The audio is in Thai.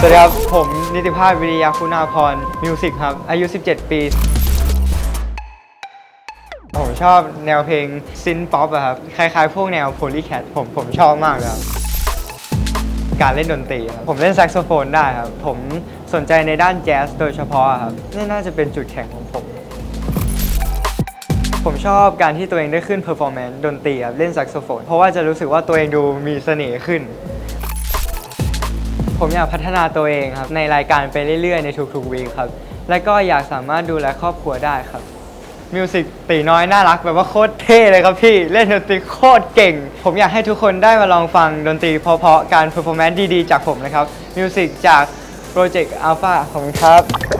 สวัสดีครับ ผมนิติภาพวิริยาคุณาพรมิวสิกครับ อายุ 17 ปี ผมชอบแนวเพลงซินป๊อปอะครับ คล้ายๆ พวกแนวโพลีแคทผมผมชอบมากเลยครับ การเล่นดนตรีครับผมเล่นแซกโซโฟนได้ครับ ผมสนใจในด้านแจ๊สโดยเฉพาะครับนี่น่าจะเป็นจุดแข็งของผม ผมชอบการที่ตัวเองได้ขึ้นเพอร์ฟอร์แมนซ์ดนตรีครับเล่นแซกโซโฟน เพราะว่าจะรู้สึกว่าตัวเองดูมีเสน่ห์ขึ้น ผมอยากพัฒนาตัวเองครับ ในรายการไปเรื่อยๆ ในทุกๆวีคครับ และก็อยากสามารถดูแลครอบครัวได้ครับมิวสิกตีน้อยน่ารักแบบว่าโคตรเท่เลยครับพี่ เล่นดนตรีโคตรเก่ง ผมอยากให้ทุกคนได้มาลองฟังดนตรีเพราะๆการเพอร์ฟอร์แมนซ์ดีๆ จากผมนะครับมิวสิกจากโปรเจกต์อัลฟาของครับ